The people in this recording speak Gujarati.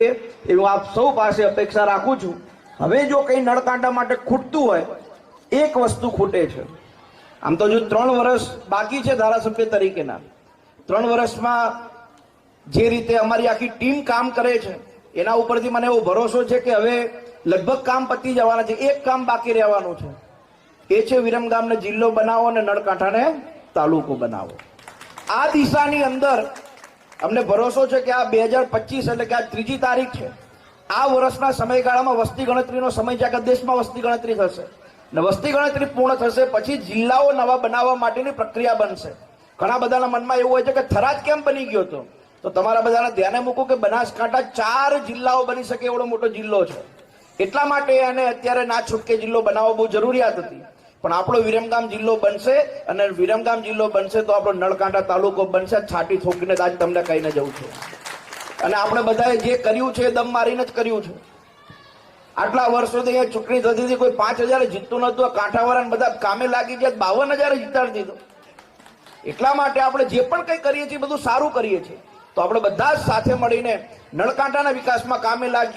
એવી હું આપ સૌ પાસે અપેક્ષા રાખું છું. હવે જો કંઈ નળકાંટા માટે ખૂટતું હોય, એક વસ્તુ ખૂટે છે. આમ તો જો ત્રણ વર્ષ બાકી છે ધારાસભ્ય તરીકેના. ત્રણ વર્ષમાં જે રીતે અમારી આખી ટીમ કામ કરે છે, એના ઉપરથી મને એવો ભરોસો છે કે હવે લગભગ કામ પતી જવાના છે. એક કામ બાકી રહેવાનું છે. એ છે વિરમગામને જિલ્લો બનાવો અને નળકાંઠાને તાલુકો બનાવો. આ દિશાની અંદર અમને ભરોસો છે કે આ બે હજાર પચીસ એટલે કે આ ત્રીજી તારીખ છે. આ વર્ષના સમયગાળામાં વસ્તી ગણતરીનો સમય છે દેશમાં વસ્તી ગણતરી થશે. ને વસ્તી ગણતરી પૂર્ણ થશે પછી જિલ્લાઓ નવા બનાવવા માટેની પ્રક્રિયા બનશે. ઘણા બધાના મનમાં એવું હોય છે કે થરાદ કેમ બની ગયો હતો? તો તમારા બધાને ધ્યાને મૂકો કે બનાસકાંઠા ચાર જિલ્લાઓ બની શકે એવડો મોટો જિલ્લો છે. એટલા માટે એને અત્યારે ના છૂટકે જિલ્લો બનાવવો બહુ જરૂરિયાત હતી. પણ આપણો વિરમગામ જિલ્લો બનશે અને વિરમગામ જિલ્લો બનશે તો આપણો નળકાંઠા તાલુકો બનશે. છાટી ઠોકીને આજ તમને કહીને જવું છે. અને આપણે બધાએ જે કર્યું છે દમ મારીને જ કર્યું છે. આટલા વર્ષોથી અહીંયા ચૂંટણી થતી હતી, કોઈ પાંચ હજાર જીતતું નતું કાંઠાવાળાને બધા કામે લાગી ગયા, બાવન હજાર જીતાડી દીધો. એટલા માટે આપણે જે પણ કંઈ કરીએ છીએ બધું સારું કરીએ છીએ. તો આપણે બધા જ સાથે મળીને નળકાંઠાના વિકાસમાં કામે લાગીએ.